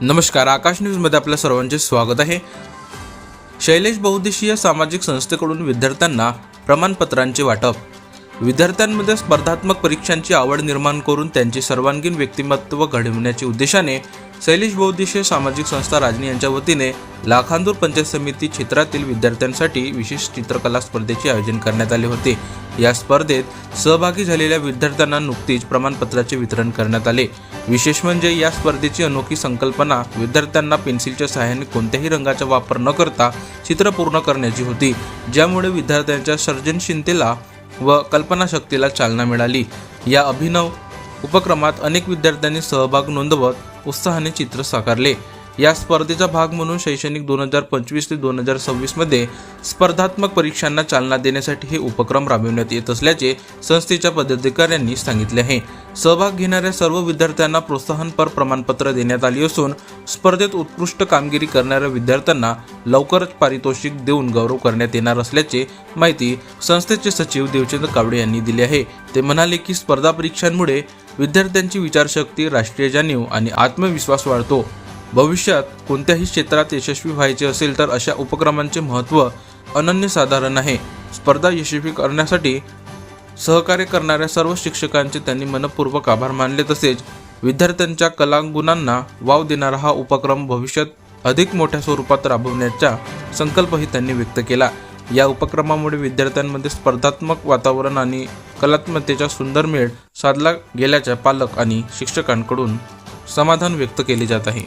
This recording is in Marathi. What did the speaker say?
नमस्कार आकाश न्यूजमध्ये आपल्या सर्वांचे स्वागत आहे. शैलेश बहुद्देशीय सामाजिक संस्थेकडून विद्यार्थ्यांना प्रमाणपत्रांचे वाटप विद्यार्थ्यांमध्ये स्पर्धात्मक परीक्षांची आवड निर्माण करून त्यांचे सर्वांगीण व्यक्तिमत्व घडविण्याच्या उद्देशाने शैलेश बहुद्देशीय सामाजिक संस्था राजनी यांच्या वतीने लाखांदूर पंचायत समिती क्षेत्रातील विद्यार्थ्यांसाठी विशेष चित्रकला स्पर्धेचे आयोजन करण्यात आले होते. या स्पर्धेत सहभागी झालेल्या विद्यार्थ्यांना नुकतीच प्रमाणपत्राचे वितरण करण्यात आले. विशेष म्हणजे या स्पर्धेची अनोखी संकल्पना विद्यार्थ्यांना पेन्सिलच्या सहाय्याने कोणत्याही रंगाचा वापर न करता चित्र पूर्ण करण्याची होती. ज्यामुळे विद्यार्थ्यांच्या सर्जनशीलतेला व कल्पनाशक्तीला चालना मिळाली. या अभिनव उपक्रमात अनेक विद्यार्थ्यांनी सहभाग नोंदवत उत्साहाने चित्र साकारले. या स्पर्धेचा भाग म्हणून शैक्षणिक दोन हजार पंचवीस ते दोन हजार सव्वीसमध्ये स्पर्धात्मक परीक्षांना चालना देण्यासाठी हे उपक्रम राबविण्यात येत असल्याचे संस्थेच्या पदाधिकाऱ्यांनी सांगितले आहे. सहभाग घेणाऱ्या सर्व विद्यार्थ्यांना प्रोत्साहनपर प्रमाणपत्र देण्यात आली असून स्पर्धेत उत्कृष्ट कामगिरी करणाऱ्या विद्यार्थ्यांना लवकरच पारितोषिक देऊन गौरव करण्यात येणार असल्याचे माहिती संस्थेचे सचिव देवचंद्र कावडे यांनी दिली आहे. ते म्हणाले की स्पर्धा परीक्षांमुळे विद्यार्थ्यांची विचारशक्ती राष्ट्रीय जाणीव आणि आत्मविश्वास वाढतो. भविष्यात कोणत्याही क्षेत्रात यशस्वी व्हायचे असेल तर अशा उपक्रमांचे महत्त्व अनन्यसाधारण आहे. स्पर्धा यशस्वी करण्यासाठी सहकार्य करणाऱ्या सर्व शिक्षकांचे त्यांनी मनपूर्वक आभार मानले तसेच विद्यार्थ्यांच्या कलागुणांना वाव देणारा हा उपक्रम भविष्यात अधिक मोठ्या स्वरूपात राबवण्याचा संकल्पही त्यांनी व्यक्त केला. या उपक्रमामुळे विद्यार्थ्यांमध्ये स्पर्धात्मक वातावरण आणि कलात्मतेचा सुंदर मेळ साधला गेल्याच्या पालक आणि शिक्षकांकडून समाधान व्यक्त केले जात आहे.